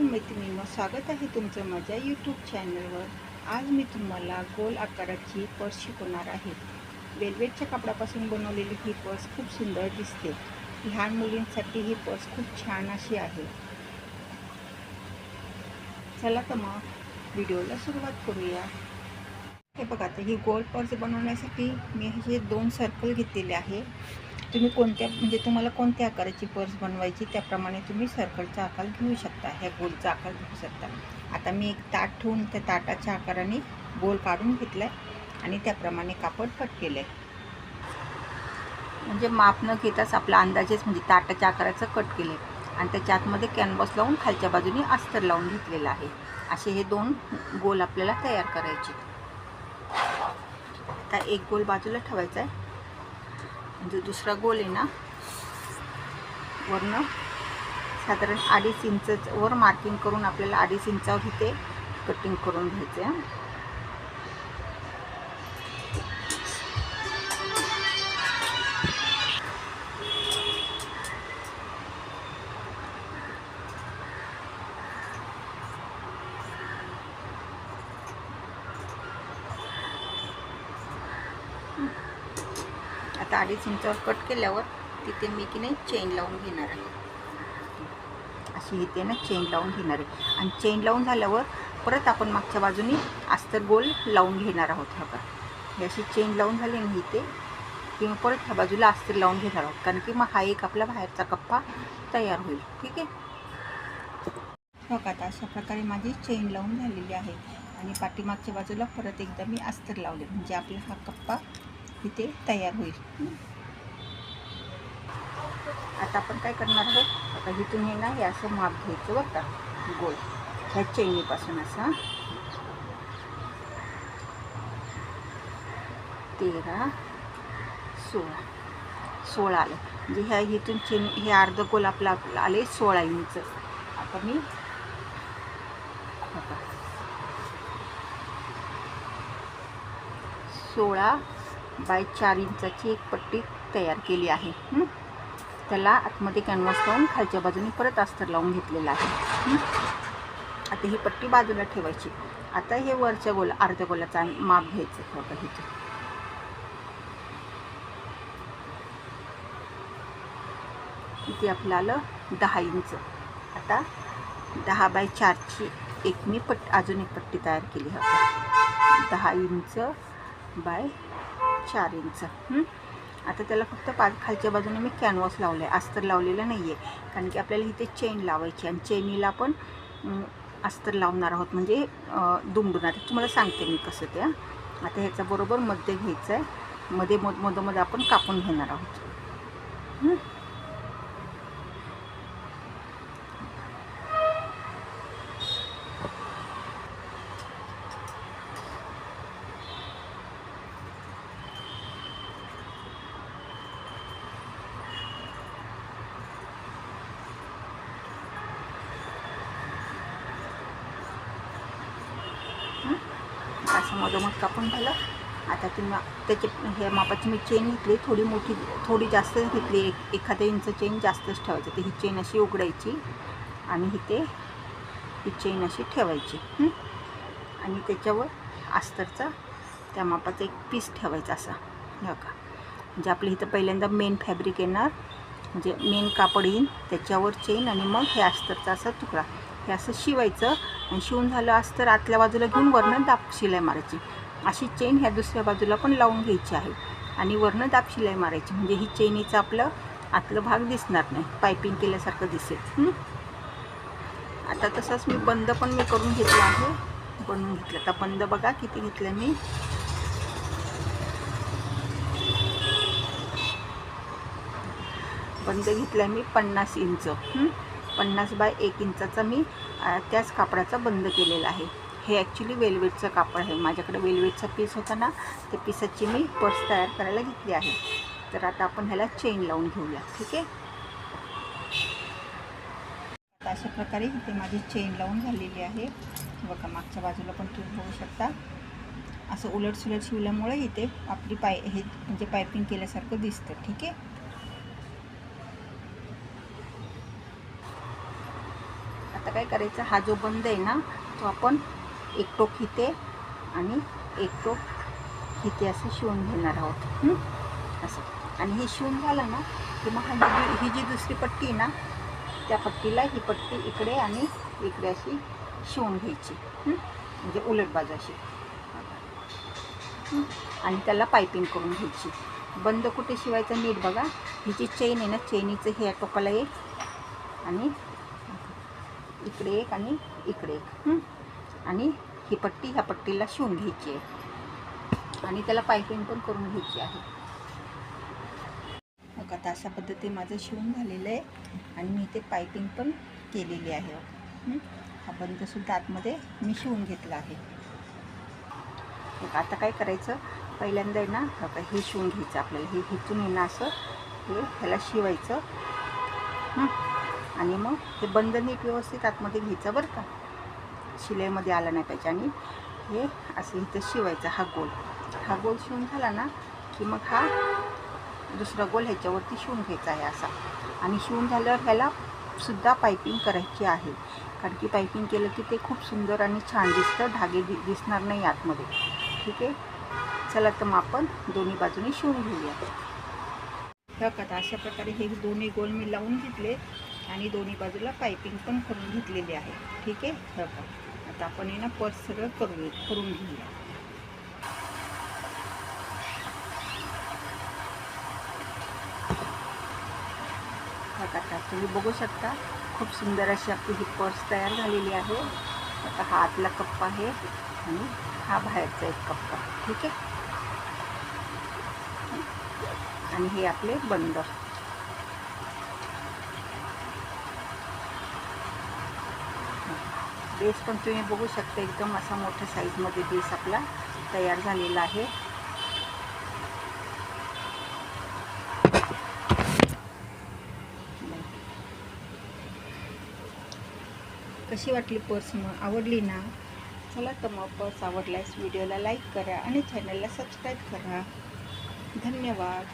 नमस्कार मैत्रिणींनो स्वागत आहे तुमचं माझ्या यूट्यूब चॅनलवर आज मी तुम्हाला गोल आकाराची पर्स शिकवणार आहे. वेलवेटच्या कापडापासून बनवलेली ही पर्स खूप सुंदर दिसते. लहान मुलींसाठी ही पर्स खूप छान अशी आहे. चला तर मग व्हिडिओला सुरुवात करूया. हे बघा आता ही गोल पर्स बनवण्यासाठी मी हे दोन सर्कल घेतलेले आहे. तुम्ही कोणत्या म्हणजे तुम्हाला कोणत्या आकाराची पर्स बनवायची त्याप्रमाणे तुम्ही सर्कलचा आकार घेऊ शकता ह्या गोलचा आकार घेऊ शकता. आता मी एक ताट ठेवून त्या ताटाच्या आकाराने गोल काढून घेतला आहे आणि त्याप्रमाणे कापड कट केलं आहे म्हणजे माप न घेताच आपला अंदाजेच म्हणजे ताटाच्या आकाराचं कट केलं आहे आणि त्याच्या आतमध्ये कॅनव्हास लावून खालच्या बाजूने अस्तर लावून घेतलेलं आहे. असे हे दोन गोल आपल्याला तयार करायचे. आता एक गोल बाजूला ठेवायचा आहे जो दुसरा गोल आहे ना वरनं साधारण अडीच इंच वर मार्किंग करून आपल्याला अडीच इंचावर इथे कटिंग करून घ्यायचं आहे आता अडीच इंचावर कट केल्यावर तिथे मी की नाही चेन लावून घेणार आहे. अशी इथे ना चेन लावून घेणार आहे. आणि चेन लावून झाल्यावर परत आपण मागच्या बाजूनी अस्तर गोल लावून घेणार आहोत हा का ही अशी चेन लावून झाली ना इथे किंवा परत ह्या बाजूला अस्तर लावून घेणार आहोत. कारण की मग हा एक आपला बाहेरचा कप्पा तयार होईल. ठीक आहे? बघा आता अशा प्रकारे माझी चेन लावून झालेली आहे. आणि पाठीमागच्या बाजूला परत एकदा मी अस्तर लावले. म्हणजे आपला हा कप्पा इथे तयार होईल. आता आपण काय करणार आहोत? आता इथून हे ना हे असं माप घ्यायचं बरं का? गोल. ह्या चैनीपासून असा. तेरा सोळा. सोळा आलं. म्हणजे ह्या इथून चेन हे अर्ध गोल आपलं आपलं आले सोळा इंच. आता मी सोळा बाय चार इंचाची एक पट्टी तयार केली आहे. त्याला आतमध्ये कॅनव्हास लावून खालच्या बाजूने परत अस्तर लावून घेतलेलं आहे. आता ही पट्टी बाजूला ठेवायची. आता हे वरच्या गोला अर्ध्या गोलाचा माप घ्यायचं थोडं ह्याचं इथे. आपलं आलं? दहा इंच. आता दहा बाय चारची एक मी पट अजून एक पट्टी तयार केली होती दहा इंच बाय चार इंच. आता त्याला फक्त पा खालच्या बाजूने मी कॅनव्हास लावलं आहे अस्तर लावलेलं नाही आहे कारण की आपल्याला इथे चेन लावायची आणि चेनीला पण अस्तर लावणार आहोत. म्हणजे दुमडणार तुम्हाला सांगते मी कसं ते आता ह्याचा बरोबर मध्य घ्यायचं आहे मध्ये मध मधोमध आपण कापून घेणार आहोत. असं मधोमध कापून झालं. आता तुम्ही त्याचे हे मापाची मी चेन घेतली थोडी मोठी थोडी जास्त घेतली एक एखाद्या इंच चेन जास्तच ठेवायची. तर ही चेन अशी उघडायची आणि इथे ही चेन अशी ठेवायची. आणि त्याच्यावर अस्तरचा त्या मापाचा एक पीस ठेवायचा असा. हे का म्हणजे आपल्या इथं पहिल्यांदा मेन फॅब्रिक येणार. म्हणजे मेन कापड येईन त्याच्यावर चेन आणि मग हे अस्तरचा असा तुकडा. हे असं शिवायचं. आणि शिवून झालं अस्तर आतल्या बाजूला घेऊन वरनं दाब शिलाई मारायची. अशी चेन ह्या दुसऱ्या बाजूला पण लावून घ्यायची आहे. आणि वरनं दाब शिलाई मारायची. म्हणजे ही चेनीचं आपलं आतलं भाग दिसणार नाही. पायपिंग केल्यासारखं दिसेल. आता तसंच मी बंद पण मी करून घेतला आहे. बनवून घेतलं. आता बंद बघा किती घेतलं मी. बंद घेतला मी पन्नास इंच. पन्नास बाय एक इंचाचा मी त्याच कापडाचा बंद केलेला आहे. हे ॲक्च्युली वेलवेटचं कापड आहे. माझ्याकडे वेलवेटचा पीस होता ना त्या पिसाची मी पर्स तयार करायला घेतली आहे. तर आता आपण ह्याला चेन लावून घेऊया. ठीक आहे? अशा प्रकारे इथे माझी चेन लावून झालेली आहे. बघा मागच्या बाजूला पण तुम्ही बघू शकता. असं उलट सुलट शिवल्यामुळे इथे आपली पाय हे म्हणजे पायपिंग केल्यासारखं दिसतं. ठीक आहे? आता काय करायचं? हा जो बंद आहे ना तो आपण एक टोक इथे आणि एक टोक इथे असं शिवून घेणार आहोत. असं. आणि हे शिवून झालं ना की मग हा ही जी दुसरी पट्टी आहे ना त्या पट्टीला ही पट्टी इकडे आणि इकडे अशी शिवून घ्यायची. म्हणजे उलट बाजू अशी. आणि त्याला पायपिंग करून घ्यायची. बंद कुठे शिवायचं नीट बघा. ही जी चेन आहे ना चेनीचं हे टोकाला येईल आणि इकडे एक आणि इकडे एक. हं? आणि ही पट्टी ह्या पट्टीला शिवून घ्यायची आहे. आणि त्याला पायपिंग पण करून घ्यायची आहे. मग आता अशा पद्धतीने माझं शिवून झालेलं आहे. आणि मी इथे पायपिंग पण केलेली आहे. हं? बंदसुद्धा आतमध्ये मी शिवून घेतला आहे. मग आता काय करायचं? पहिल्यांदा आहे ना हे शिवून घ्यायचं आपल्याला. हे हिचून ना असं हे ह्याला शिवायचं. हं? आणि मग हे बंद नीट व्यवस्थित आतमध्ये घ्यायचं बरं का. शिलाईमध्ये आलं नाही पाहिजे आणि हे असं इथं शिवायचं हा गोल. हा गोल शिवून झाला ना की मग हा दुसरा गोल ह्याच्यावरती शिवून घ्यायचा आहे असा. आणि शिवून झाल्यावर ह्याला सुद्धा पायपिंग करायची आहे. कारण की पायपिंग केलं की ते खूप सुंदर आणि छान दिसतं धागे दि दिसणार नाही आतमध्ये. ठीक आहे? चला तर मग आपण दोन्ही बाजूने शिवून घेऊया. हे बघा अशा प्रकारे हे दोन्ही गोल मी लावून घेतले. आणि दोन्ही बाजूला पायपिंग पण करून घेतलेली आहे. ठीक आहे? हे बघा. आता आपण हे ना पर्स सगळं करून करून घेऊया. आता तुम्ही बघू शकता खूप सुंदर अशी आपली ही पर्स तयार झालेली आहे. आता हा आतला कप्पा आहे आणि हा बाहेरचा एक कप्पा. ठीक आहे? आणि हे आपले बंद बेस पण तुम्ही बघू शकता एकदम असा मोठ्या साईजमध्ये बेस आपला तयार झालेला आहे. कशी वाटली पर्स मग आवडली ना? चला तर मग पर्स आवडल्यास व्हिडिओला लाईक करा आणि चॅनलला सबस्क्राईब करा. धन्यवाद.